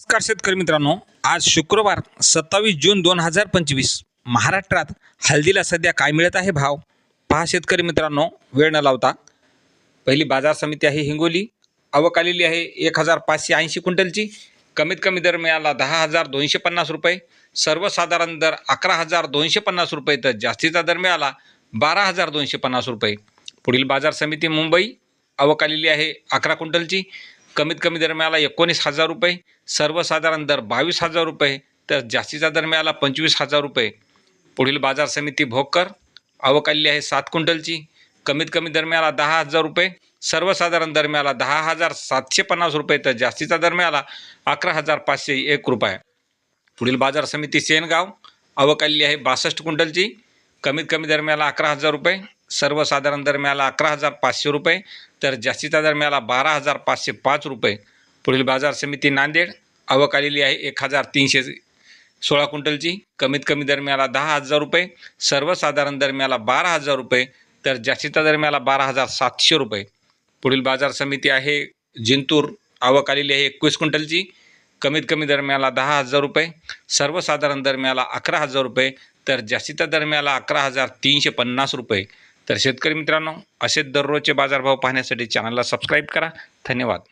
नमस्कार शेतकरी मित्रांनो आज शुक्रवार सत्तावीस जून दोन हजार पंचवीस महाराष्ट्रात हळदीला सध्या काय मिळत आहे भाव? पहा शेतकरी मित्रांनो वेळ न लावता. पहिली बाजार समिती आहे हिंगोली आवक आलेली आहे एक हजार पाचशे ऐंशी क्विंटलची. कमीत कमी दर मिळाला दहा हजार दोनशे पन्नास रुपये सर्वसाधारण दर अकरा हजार दोनशे पन्नास रुपये तर जास्तीचा दर मिळाला बारा हजार दोनशे पन्नास रुपये. पुढील बाजार समिती मुंबई आवक आलेली आहे अकरा क्विंटलची. कमीत कमी दर मिळाला एकोणीस हजार रुपये सर्वसाधारण दर बावीस हजार रुपये तर जास्तीचा दर मिळाला पंचवीस हजार रुपये. पुढील बाजार समिती भोकर आवक आलेली आहे सात क्विंटलची. कमीत कमी दर मिळाला दहा हजार रुपये सर्वसाधारण दर मिळाला दहा हजार सातशे पन्नास रुपये तर जास्तीचा दर मिळाला अकरा हजार पाचशे एक रुपये. पुढील बाजार समिती सेनगाव. आवक आलेली आहे बासष्ट क्विंटलची. कमीत कमी दर मिळाला अकरा हजार रुपये सर्वसाधारण दर मिळाला अकरा हजार पाचशे रुपये तर जास्तीचा दर मिळाला बारा हजार पाचशे पाच रुपये. पुढील बाजार समिती नांदेड आवक आलेली आहे एक हजार तीनशे सोळा क्विंटलची. कमीत कमी दर मिळाला दहा हजार रुपये सर्वसाधारण दर मिळाला बारा हजार रुपये तर जास्तीचा दर मिळाला बारा हजार सातशे रुपये. पुढील बाजार समिती आहे जिंतूर आवक आलेली आहे एकवीस क्विंटलची. कमीत कमी दर मिळाला दहा हजार रुपये सर्वसाधारण दर मिळाला अकरा हजार रुपये तर जास्तीचा दर मिळाला अकरा हजार तीनशे पन्नास रुपये. तर शेतकरी मित्रांनो असेच दररोजचे बाजारभाव पाहण्यासाठी चॅनलला सबस्क्राईब करा. धन्यवाद.